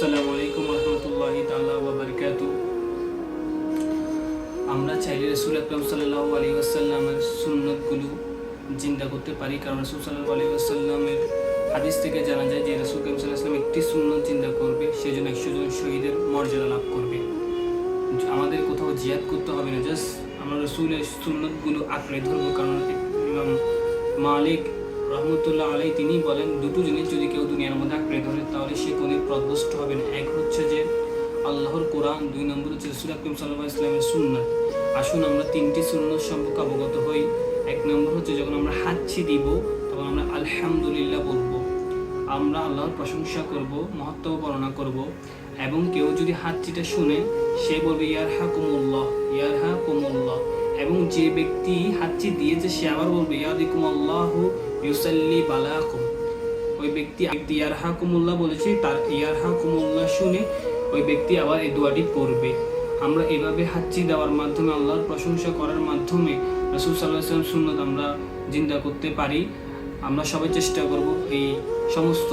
আসসালামু আলাইকুম রহমতুল্লাহ তাল্লাহ বাবরকাতু আমরা চাইলে রসুল আকরম সাল্লাহ আলী আসাল্লামের সুন্নতগুলো জিন্দা করতে পারি, কারণ রসুল সাল্লাহ আলী আসাল্লামের হাদিস থেকে জানা যায় যে রসুল আকরম সাল্লাহ একটি সুন্নত চিন্তা করবে, সেজন্য একশো জন শহীদের মর্যাদা লাভ করবে। আমাদের কোথাও জিয়াদ করতে হবে না, জাস্ট আমরা রসুলের সুন্নতগুলো আঁকড়ে ধরবো, কারণ ইমাম মালিক রহমতুল্লাহ আলাই তিনি বলেন, দুটো জিনিস যদি কেউ দুনিয়ার মধ্যে আঁকড়ে ধরে, তাহলে সে কোনো প্রদস্ত হবে না। এক হচ্ছে যে, আল্লাহর কোরআন, দুই নম্বর হচ্ছে রসুল আকরম সাল্লাহ ইসলামের সুন্নাত। আসুন আমরা তিনটি সুন্নত সম্পর্কে অবগত হই। এক নম্বর হচ্ছে, যখন আমরা হাতছি দিব, তখন আমরা আলহামদুলিল্লাহ বলব। আমরা আল্লাহর প্রশংসা করব মহত্ব বর্ণনা করব। এবং কেউ যদি হাতচিটা শুনে, সে বলবে ইয়ার হা কুমুল্লাহ ইয়ার হা কুমুল্লাহ এবং যে ব্যক্তি হাতচি দিয়েছে, সে আবার বলবে ইয়াদিকুম আল্লাহ ইউসাল্লি বালাকুম। ওই ব্যক্তি ইয়ার হা কুমুল্লাহ বলেছে, তার ইয়ার হা কুমুল্লাহ শুনে ওই ব্যক্তি আবার এই দোয়াটি পড়বে। আমরা এভাবে হাতচি দেওয়ার মাধ্যমে, আল্লাহর প্রশংসা করার মাধ্যমে রসুল সাল্লাহ সাল্লাম সুন্নত আমরা জিন্দা করতে পারি। আমরা সবাই চেষ্টা করব এই সমস্ত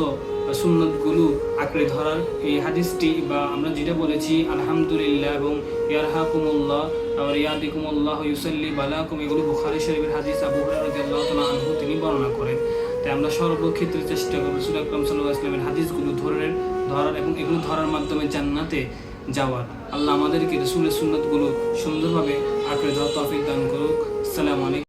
সুন্নতগুলো আঁকড়ে ধরার এই হাদিসটি বা আমরা যেটা বলেছি, আলহামদুলিল্লাহ এবং ইয়ারহা কুমুল্লাহ আবার ইয়াদি কুমুল্লাহ ইউসাল্লি বালাকুম, এগুলো বুখারি শরীফের হাদিস আবু রাদিয়াল্লাহু আনহু তিনি বর্ণনা করেন। তাই আমরা সর্বক্ষেত্রে চেষ্টা করব রসুল আকরম সাল্লাহ ইসলামের হাদিসগুলো ধরার ধরার এবং এগুলো ধরার মাধ্যমে জান্নাতে যাওয়ার। আল্লাহ আমাদেরকে রসুলের সুন্নতগুলো সুন্দরভাবে আঁকড়ে ধরা তৌফিক দান করুক। আসসালামু আলাইকুম।